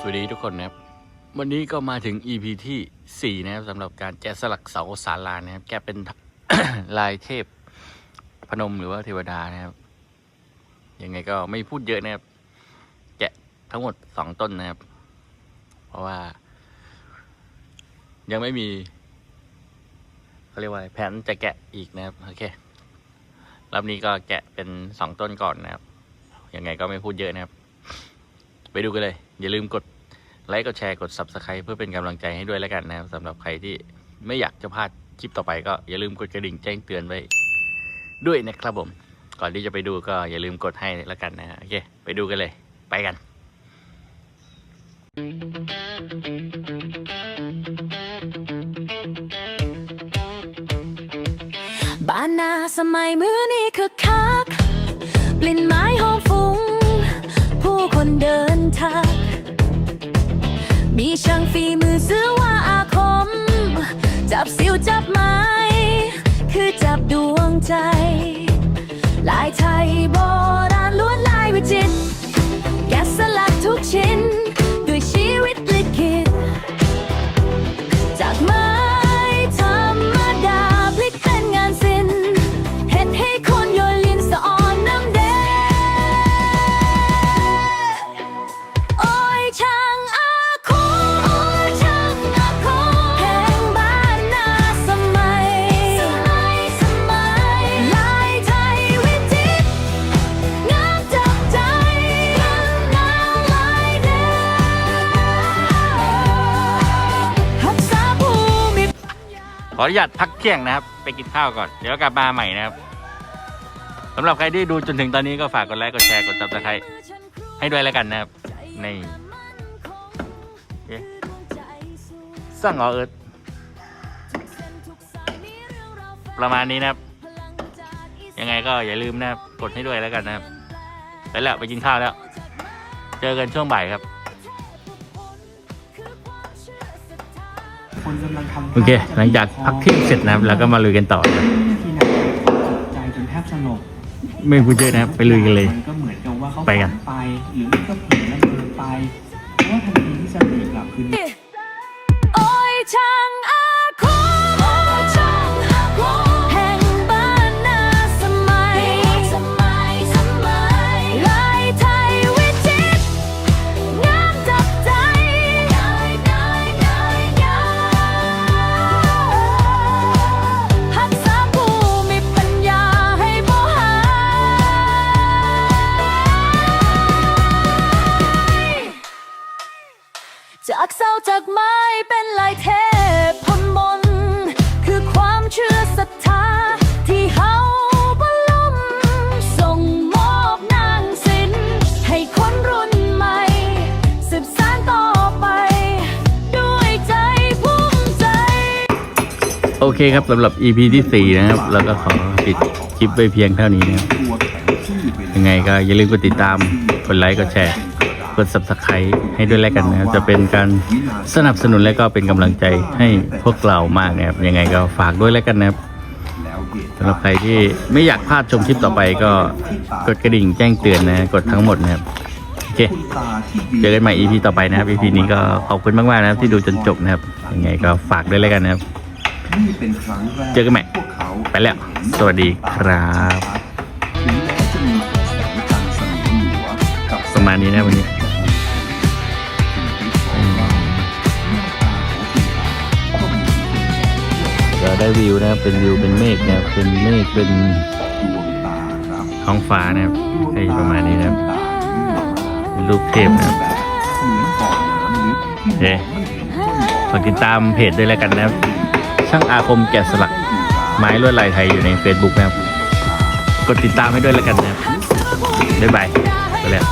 สวัสดีทุกคนนะครับ วันนี้ก็มาถึง EP ที่ 4 นะครับสำหรับการแกะสลักเสาศาลานะครับ แกะเป็น ลายเทพพนมหรือว่าเทวดานะครับ ยังไงก็ไม่พูดเยอะนะครับ แกะทั้งหมดสองต้นนะครับ เพราะว่า ยังไม่มีเขาเรียกว่าแผนจะแกะอีกนะครับ โอเครอบนี้ก็แกะเป็นสองต้นก่อนนะครับ ยังไงก็ไม่พูดเยอะนะครับ ไปดูกันเลย อย่าลืมกดไลค์กดแชร์กด Subscribe เพื่อเป็นกำลังใจให้ด้วยแล้วกันนะครับสำหรับใครที่ไม่อยากจะพลาดคลิปต่อไปก็อย่าลืมกดกระดิ่งแจ้งเตือนไว้ด้วยนะครับผม ก่อนที่จะไปดูก็อย่าลืมกดให้แล้วกันนะฮะโอเค ไปดูกันเลย ไปกัน บ้านนาสมัยมือนี้คือคักกลิ่นไม้หอมฟุ้ง ผู้คนเดิน ทางมีช่างฝีมือซื้อว่าอาคม จับสิวจับไม้ คือจับดวงใจ ลายไทยโบ ออนุญาตพักเที่ยงนะครับ ไปกินข้าวก่อน เดี๋ยวกลับมาใหม่นะครับสำหรับใครที่ดูจนถึงตอนนี้ก็ฝากกดไลค์กดแชร์กด Subscribe ให้ด้วยแล้วกันนะครับในสร้างเหรอเอิร์ธประมาณนี้นะครับ ยังไงก็อย่าลืมนะครับกดให้ด้วยแล้วกันนะครับไปแล้วไปกินข้าวแล้ว เจอกันช่วงบ่ายครับ คนกำลังทำโอเค หลังจากพักเที่ยงเสร็จนะครับ แล้วก็มาลุยกันต่อครับที่ไหนใจจนแทบสลบไม่พูดเยอะนะครับ ไปลุยกันเลย มันก็เหมือนกับว่าเขาไปกันฝัไป หรือไม่ก็เผลอละเมอไปเพราะว่าทันทีที่สติกลับคืน จากไม้เป็นลายเทพพมนคือความเชื่อศรัทธาที่เฮาบลมส่งมอบนางศิลป์ให้คนรุ่นใหม่ สืบสานต่อไป ด้วยใจภูมิใจ โอเคครับสำหรับ EP ที่ 4 นะครับ แล้วก็ขอปิดคลิปไปเพียงเท่านี้นะครับยังไงก็อย่าลืมกดติดตามกดไลค์กดแชร์ กด Subscribe ให้ด้วยแล้วกันนะครับจะเป็นการสนับสนุนและก็เป็นกำลังใจให้พวกเรามากนะครับยังไงก็ฝากด้วยแล้วกันนะครับสำหรับใครที่ไม่อยากพลาดชมคลิปต่อไปก็กดกระดิ่งแจ้งเตือนนะกดทั้งหมดนะครับโอเคเจอกันใหม่ EP ต่อไปนะครับ EP นี้ก็ขอบคุณมากๆนะครับที่ดูจนจบนะครับยังไงก็ฝากด้วยแล้วกันนะครับนี่เป็นครั้งแรกเจอกันใหม่พวกเขาไปแล้ว สวัสดีครับถึงแม้จะมีแสงจันทร์สลัวหัวกับประมาณนี้นะวันนี้ ได้วิวนะครับเป็นวิวเป็นเมฆนะครับเป็นเมฆเป็นท้องฟ้านะครับให้ประมาณนี้นะครับเป็นรูปเทพนะครับแบบเหมือนบ่อน้ำลึกที่โอเคฝากติดตามเพจด้วยแล้วกันนะครับ ช่างอาคมแกะสลักไม้ลวดลายไทยอยู่ใน Facebook นะครับ กดติดตามให้ด้วยแล้วกันนะครับบ๊ายบายไปแล้ว